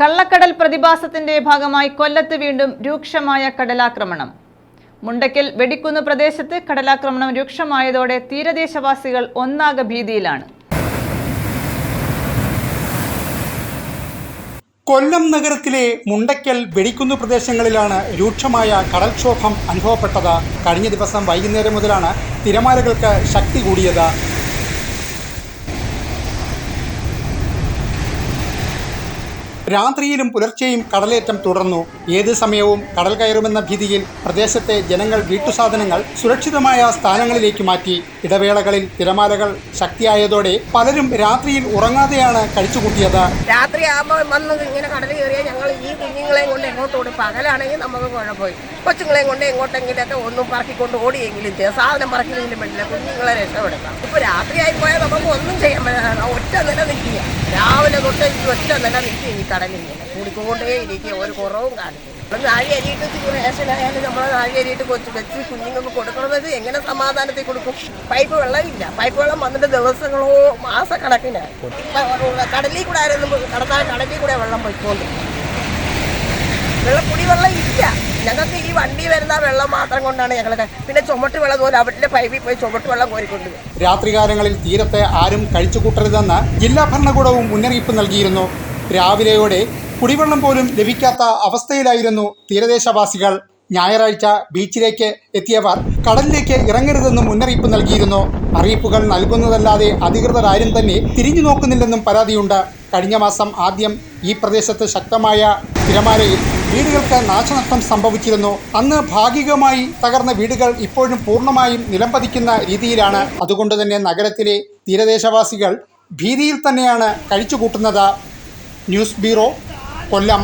കള്ളക്കടൽ പ്രതിഭാസത്തിന്റെ ഭാഗമായി കൊല്ലത്ത് വീണ്ടും രൂക്ഷമായ കടലാക്രമണം. മുണ്ടയ്ക്കൽ വെടിക്കുന്ന് പ്രദേശത്ത് കടലാക്രമണം രൂക്ഷമായതോടെ തീരദേശവാസികൾ ഒന്നാകെ ഭീതിയിലാണ്. കൊല്ലം നഗരത്തിലെ മുണ്ടയ്ക്കൽ വെടിക്കുന്ന് പ്രദേശങ്ങളിലാണ് രൂക്ഷമായ കടൽക്ഷോഭം അനുഭവപ്പെട്ടത്. കഴിഞ്ഞ ദിവസം വൈകുന്നേരം മുതലാണ് തിരമാലകൾക്ക് ശക്തി കൂടിയത്. രാത്രിയിലും പുലർച്ചെയും കടലേറ്റം തുടർന്നു. ഏത് സമയവും കടൽ കയറുമെന്ന ഭീതിയിൽ പ്രദേശത്തെ ജനങ്ങൾ വീട്ടുസാധനങ്ങൾ സുരക്ഷിതമായ സ്ഥാനങ്ങളിലേക്ക് മാറ്റി. ഇടവേളകളിൽ തിരമാലകൾ ശക്തിയായതോടെ പലരും രാത്രിയിൽ ഉറങ്ങാതെയാണ് കഴിച്ചുകൂട്ടിയത്. രാത്രി ആകുമ്പോൾ വന്ന് ഇങ്ങനെ കടൽ കുഞ്ഞുങ്ങളെയും കൊണ്ട് എങ്ങോട്ട് ഓടും പകലാണെങ്കിൽ നമുക്ക് കുഴപ്പമായി കൊച്ചുങ്ങളെയും കൊണ്ട് എങ്ങോട്ടെങ്കിലൊക്കെ ഒന്നും പറക്കിക്കൊണ്ട് ഓടിയെങ്കിലും ചെയ്യാം. സാധനം പറക്കില്ലെങ്കിലും പറ്റില്ല. കുഞ്ഞുങ്ങളെ രക്ഷപ്പെടുത്താം. ഇപ്പോൾ രാത്രിയായി പോയാൽ നമുക്ക് ഒന്നും ചെയ്യാൻ പറ്റില്ല. ഒറ്റ നില നിൽക്കുക. രാവിലെ തൊട്ട് ഈ ഒറ്റ നില നിൽക്കുക. ഈ കടലിങ്ങനെ കൂടിക്കൊണ്ടേ ഇരിക്കുക. ഒരു കുറവും കാണിക്കും നമ്മൾ നാഴി അരിയിട്ട് റേഷനായാലും നമ്മൾ നാഴി അരിയിട്ട് കൊച്ചു വെച്ച് കുഞ്ഞുങ്ങൾക്ക് കൊടുക്കണമെന്നത് എങ്ങനെ സമാധാനത്തിൽ കൊടുക്കും? പൈപ്പ് വെള്ളമില്ല പൈപ്പ് വെള്ളം വന്നിട്ട് ദിവസങ്ങളോ മാസക്കണക്കിനായി. കടലിൽ കൂടെ ആയിരുന്നു കടന്നാൽ കടലിൽ കൂടെ വെള്ളം പോയിക്കൊണ്ട് വെള്ളം ഇല്ല. ഞങ്ങൾക്ക് ഈ വണ്ടി വരുന്ന വെള്ളം മാത്രം കൊണ്ടാണ് ഞങ്ങൾ പിന്നെ ചുമട്ട് വെള്ളം പോലെ അവരുടെ പൈപ്പിൽ പോയി ചുമട്ട് വെള്ളം കോരിക്കൊണ്ട് രാത്രികാലങ്ങളിൽ തീരത്തെ ആരും കഴിച്ചുകൂട്ടരുതെന്ന് ജില്ലാ ഭരണകൂടവും മുന്നറിയിപ്പ് നൽകിയിരുന്നു. രാവിലെയോടെ കുടിവെള്ളം പോലും ലഭിക്കാത്ത അവസ്ഥയിലായിരുന്നു തീരദേശവാസികൾ. ഞായറാഴ്ച ബീച്ചിലേക്ക് എത്തിയവർ കടലിലേക്ക് ഇറങ്ങരുതെന്നും മുന്നറിയിപ്പ് നൽകിയിരുന്നു. അറിയിപ്പുകൾ നൽകുന്നതല്ലാതെ അധികൃതർ ആരും തന്നെ തിരിഞ്ഞു നോക്കുന്നില്ലെന്നും പരാതിയുണ്ട്. കഴിഞ്ഞ മാസം ആദ്യം ഈ പ്രദേശത്ത് ശക്തമായ തിരമാലയിൽ വീടുകൾക്ക് നാശനഷ്ടം സംഭവിച്ചിരുന്നു. അന്ന് ഭാഗികമായി തകർന്ന വീടുകൾ ഇപ്പോഴും പൂർണമായും നിലംപതിക്കുന്ന രീതിയിലാണ്. അതുകൊണ്ട് തന്നെ നഗരത്തിലെ തീരദേശവാസികൾ ഭീതിയിൽ തന്നെയാണ് കഴിച്ചുകൂട്ടുന്നത്. ന്യൂസ് ബ്യൂറോ കൊല്ലം.